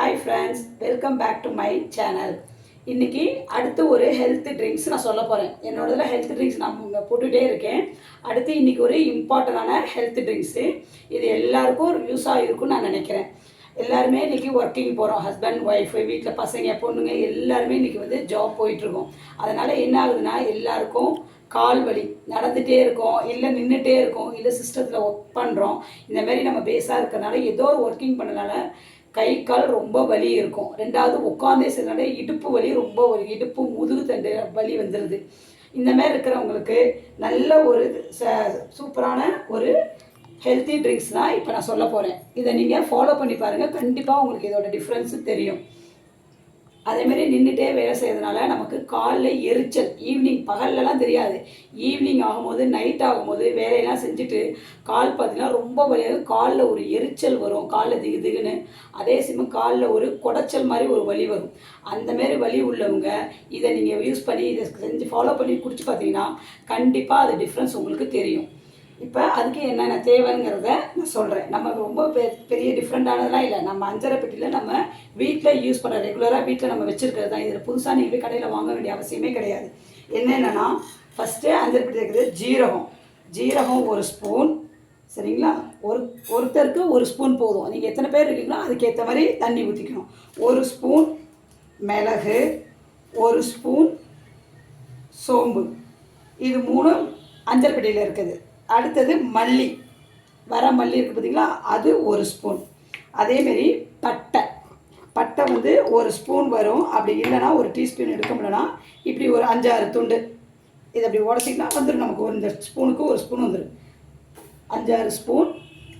Hi friends welcome back to my channel இன்றைக்கி அடுத்து ஒரு ஹெல்த் ட்ரிங்க்ஸ் நான் சொல்ல போகிறேன் என்னோடதில் ஹெல்த் ட்ரிங்க்ஸ் நான் இங்கே போட்டுகிட்டே இருக்கேன். அடுத்து இன்றைக்கி ஒரு இம்பார்ட்டண்டான ஹெல்த் ட்ரிங்க்ஸு இது எல்லாருக்கும் ஒரு யூஸ் ஆகிருக்கும்னு நான் நினைக்கிறேன். எல்லாருமே இன்றைக்கி ஒர்க்கிங் போகிறோம் ஹஸ்பண்ட் ஒய்ஃபு வீட்டில் பசங்க பொண்ணுங்க எல்லாருமே இன்றைக்கி வந்து ஜாப் போயிட்டுருக்கோம் அதனால் என்ன ஆகுதுன்னா எல்லாருக்கும் கால் வலி நடந்துகிட்டே இருக்கோம். இல்லை நின்றுட்டே இருக்கோம். இல்லை சிஸ்டத்தில் ஒர்க் பண்ணுறோம் இந்தமாரி நம்ம பேஸாக இருக்கறனால ஏதோ ஒரு ஒர்க்கிங் பண்ணனால கை கால் ரொம்ப வலி இருக்கும். ரெண்டாவது உட்காந்தே செய்யறதுனால இடுப்பு வலி ரொம்ப ஒரு இடுப்பு முதுகு தண்டு வலி வந்துடுது இந்த மாதிரி இருக்கிறவங்களுக்கு நல்ல ஒரு ச- சூப்பரான ஒரு ஹெல்த்தி ட்ரிங்க்ஸ் தான் இப்போ நான் சொல்ல போகிறேன் இதை நீங்கள் ஃபாலோ பண்ணி பாருங்கள் கண்டிப்பாக உங்களுக்கு இதோட டிஃப்ரென்ஸு தெரியும். அதேமாரி நின்றுட்டே வேலை செய்யறதுனால நமக்கு காலில் எரிச்சல். ஈவினிங் பகல்லலாம் தெரியாது. ஈவினிங் ஆகும்போது நைட் ஆகும்போது வேலையெல்லாம் செஞ்சுட்டு கால் பார்த்தீங்கன்னா ரொம்ப வலியாக காலில் ஒரு எரிச்சல் வரும். காலில் திகு திகுன்னு. அதே சமயம் காலில் ஒரு குடைச்சல் மாதிரி ஒரு வலி வரும். அந்தமாரி வலி உள்ளவங்க இதை நீங்கள் யூஸ் பண்ணி இதை செஞ்சு ஃபாலோ பண்ணி குடிச்சு பார்த்தீங்கன்னா கண்டிப்பாக அது டிஃப்ரென்ஸ் உங்களுக்கு தெரியும். இப்போ அதுக்கு என்னென்ன தேவைங்கிறத நான் சொல்கிறேன் நம்ம ரொம்ப பெ- பெரிய டிஃப்ரெண்ட்டானதெல்லாம் இல்லை. நம்ம அஞ்சரை பெட்டியில் நம்ம வீட்டில் யூஸ் பண்ண ரெகுலராக வீட்டில் நம்ம வச்சுருக்கிறது தான். இதில் புதுசாக நீங்கள் போய் கடையில் வாங்க வேண்டிய அவசியமே கிடையாது. என்னென்னா ஃபஸ்ட்டு அஞ்சரை பெட்டி இருக்கிறது ஜீரகம். ஜீரகம் ஒரு ஸ்பூன் சரிங்களா? ஒரு ஒருத்தருக்கு ஒரு ஸ்பூன் போதும். நீங்கள் எத்தனை பேர் இருக்கீங்களோ அதுக்கேற்ற மாதிரி தண்ணி ஊற்றிக்கணும் ஒரு ஸ்பூன் மிளகு ஒரு ஸ்பூன் சோம்பு. இது மூணும் அஞ்சல் பெட்டியில் இருக்குது. அடுத்தது மல்லி. வர மல்லி இருக்குது பார்த்தீங்களா அது ஒரு ஸ்பூன் அதேமாரி பட்டை. பட்டை வந்து ஒரு ஸ்பூன் வரும். அப்படி இல்லைன்னா ஒரு டீஸ்பூன் எடுக்க முடியலனா இப்படி ஒரு அஞ்சாறு துண்டு. இது அப்படி உடச்சிங்கன்னா வந்துடும் நமக்கு. ஒரு இந்த ஸ்பூனுக்கு ஒரு ஸ்பூன் வந்துடும் அஞ்சாறு ஸ்பூன்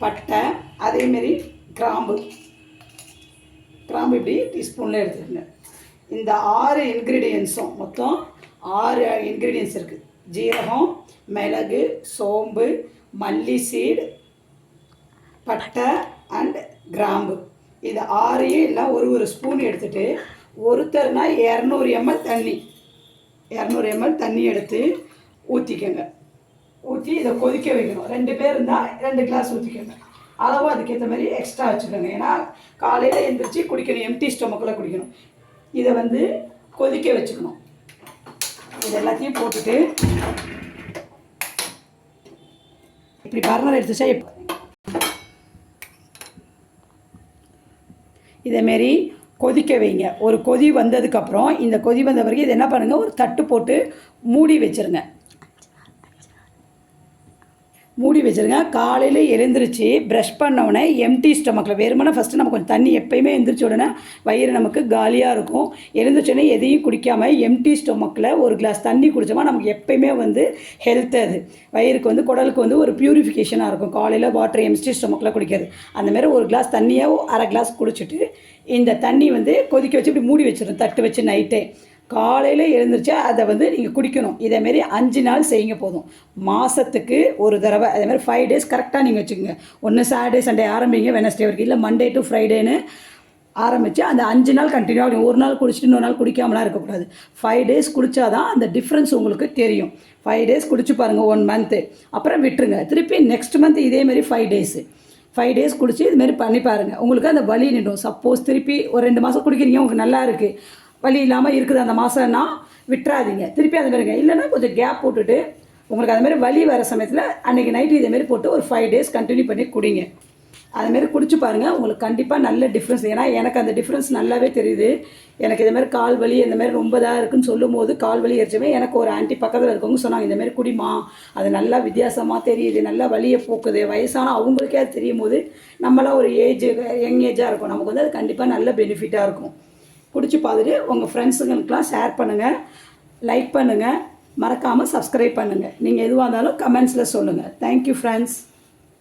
பட்டை அதேமாரி கிராம்பு. கிராம்பு இப்படி டீஸ்பூனில் எடுத்துக்கங்க. இந்த ஆறு இன்க்ரீடியன்ஸும் மொத்தம் ஆறு இன்க்ரீடியன்ஸ் இருக்குது ஜீரகம் மிளகு சோம்பு மல்லி சீடு பட்டை அண்ட் கிராம்பு. இது ஆறையும் எல்லாம் ஒரு ஒரு ஸ்பூன் எடுத்துட்டு ஒருத்தர்னா இரநூறு எம்எல் தண்ணி. இரநூறு எம்எல் தண்ணி எடுத்து ஊற்றிக்கோங்க ஊற்றி இதை கொதிக்க வைக்கணும். ரெண்டு பேர் இருந்தால் ரெண்டு கிளாஸ் ஊற்றிக்கோங்க அளவு அதுக்கேற்ற மாதிரி எக்ஸ்ட்ரா வச்சுக்கோங்க. ஏன்னா காலையில் எழுந்திரிச்சு குடிக்கணும். எம்டி ஸ்டொமக்கில் குடிக்கணும். இதை வந்து கொதிக்க வச்சுக்கணும். இது எல்லாத்தையும் போட்டுட்டு இப்படி பர்னர் எடுத்துச்சா இதேமாரி கொதிக்க வைங்க. ஒரு கொதி வந்ததுக்கப்புறம் இந்த கொதி வந்த பிறகு இது என்ன பண்ணுங்கள் ஒரு தட்டு போட்டு மூடி வச்சிருங்க. மூடி வச்சிருங்க. காலையில் எழுந்திரிச்சு ப்ரஷ் பண்ணவுடனே எம்டி ஸ்டொமக்கில் வெறுமனே ஃபஸ்ட்டு நம்ம கொஞ்சம் தண்ணி எப்பயுமே எழுந்திரிச்ச உடனே வயிறு நமக்கு காலியாக இருக்கும். எழுந்திரிச்சோடனே எதையும் குடிக்காமல் எம்டி ஸ்டொமக்கில் ஒரு கிளாஸ் தண்ணி குடித்தோமா நமக்கு எப்பயுமே வந்து ஹெல்த் அது. வயிறுக்கு வந்து குடலுக்கு வந்து ஒரு ப்யூரிஃபிகேஷனாக இருக்கும். காலையில் வாட்டர் எம்டி ஸ்டொமக்கில் குடிக்கிறது. அந்தமாரி ஒரு கிளாஸ் தண்ணியாக அரை கிளாஸ் குடிச்சிட்டு இந்த தண்ணி வந்து கொதிக்க வச்சு இப்படி மூடி வச்சிடும் தட்டு வச்சு நைட்டே காலையில் எழுந்திரிச்சா அதை வந்து நீங்கள் குடிக்கணும். இதேமாரி அஞ்சு நாள் செய்யுங்க போதும். மாதத்துக்கு ஒரு தடவை அதேமாதிரி ஃபைவ் டேஸ் கரெக்டாக நீங்கள் வச்சுக்கோங்க. ஒன்று சாட்டர்டே சண்டே ஆரம்பிங்க வெனஸ்டே வரைக்கும். இல்லை மண்டே டு ஃப்ரைடேன்னு ஆரம்பித்து அந்த அஞ்சு நாள் கண்டினியூ ஆகும் ஒரு நாள் குடிச்சிட்டு இன்னொரு நாள் குடிக்காமலாம் இருக்கக்கூடாது. ஃபைவ் டேஸ் குடித்தாதான் அந்த டிஃப்ரென்ஸ் உங்களுக்கு தெரியும். ஃபைவ் டேஸ் குடிச்சு பாருங்கள் ஒன் மந்த்து அப்புறம் விட்டுருங்க. திருப்பி நெக்ஸ்ட் மந்த் இதேமாரி ஃபைவ் டேஸு ஃபைவ் டேஸ் குடிச்சு இதுமாரி பண்ணி பாருங்கள் உங்களுக்கு அந்த வலி நின்றும். சப்போஸ் திருப்பி ஒரு ரெண்டு மாதம் குடிக்கிறீங்க உங்களுக்கு நல்லா இருக்குது வலி இல்லாமல் இருக்குது அந்த மாதம்னா விட்டுறாதீங்க. திருப்பி அந்த மாதிரிங்க இல்லைன்னா கொஞ்சம் கேப் போட்டுட்டு உங்களுக்கு அதுமாரி மாதிரி வலி வர சமயத்தில் அன்றைக்கி நைட்டு இதேமாரி போட்டு ஒரு ஃபைவ் டேஸ் கண்டினியூ பண்ணி குடிங்க. அதுமாரி குடிச்சு பாருங்கள் உங்களுக்கு கண்டிப்பாக நல்ல டிஃப்ரென்ஸ் ஏன்னா எனக்கு அந்த டிஃப்ரென்ஸ் நல்லாவே தெரியுது. எனக்கு இது மாதிரி கால் வலி இந்த மாதிரி ரொம்ப இதாக இருக்குன்னு சொல்லும் போது கால் வலி எரிச்சுமே எனக்கு ஒரு ஆண்டி பக்கத்தில் இருக்கவங்க சொன்னாங்க இந்தமாரி குடிமா அது நல்லா வித்தியாசமாக தெரியுது. நல்லா வலியை போக்குது. வயசான அவங்களுக்கே அது தெரியும் போது நம்மளாம் ஒரு ஏஜ் யங் ஏஜாக இருக்கும். நமக்கு வந்து அது கண்டிப்பாக நல்ல பெனிஃபிட்டாக இருக்கும். பிடிச்சி பார்த்துட்டு உங்கள் ஃப்ரெண்ட்ஸுங்களுக்கெலாம் ஷேர் பண்ணுங்கள் லைக் பண்ணுங்கள் மறக்காமல் சப்ஸ்கிரைப் பண்ணுங்கள் நீங்கள் எதுவாக இருந்தாலும் கமெண்ட்ஸில் சொல்லுங்கள் தேங்க்யூ ஃப்ரெண்ட்ஸ்